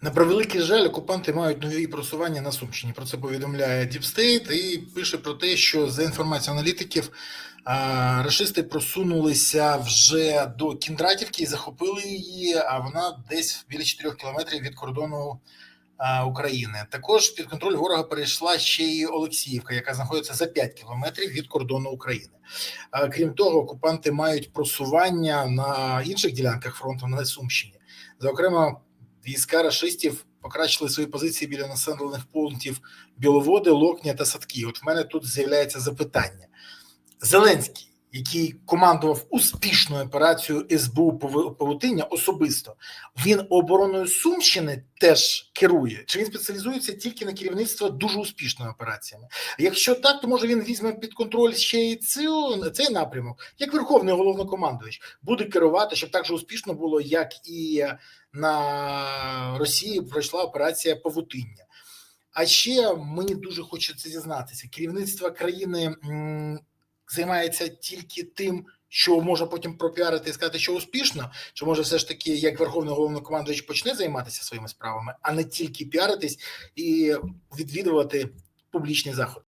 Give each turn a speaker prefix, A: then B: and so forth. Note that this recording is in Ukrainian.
A: На превеликий жаль, окупанти мають нові просування на Сумщині. Про це повідомляє Діпстейт і пише про те, що за інформацією аналітиків а, рашисти просунулися вже до Кіндратівки і захопили її. А вона десь біля 4 кілометрів від кордону України. Також під контроль ворога перейшла ще й Олексіївка, яка знаходиться за 5 кілометрів від кордону України. Крім того, окупанти мають просування на інших ділянках фронту на Сумщині. Зокрема, війська рашистів покращили свої позиції біля населених пунктів Біловоди, Локня та Садки. От в мене тут з'являється запитання: Зеленський, який командував успішною операцією СБУ Паву- Павутиння особисто, він обороною Сумщини теж керує. Чи він спеціалізується тільки на керівництво дуже успішними операціями? Якщо так, то може він візьме під контроль ще й цю цей напрямок, як верховний головнокомандувач буде керувати, щоб так же успішно було, як і на Росії пройшла операція Павутиння. А ще мені дуже хочеться зізнатися: керівництво країни займається тільки тим, що може потім пропіарити і сказати, що успішно, чи може все ж таки, як верховний головнокомандувач почне займатися своїми справами, а не тільки піаритись і відвідувати публічні заходи.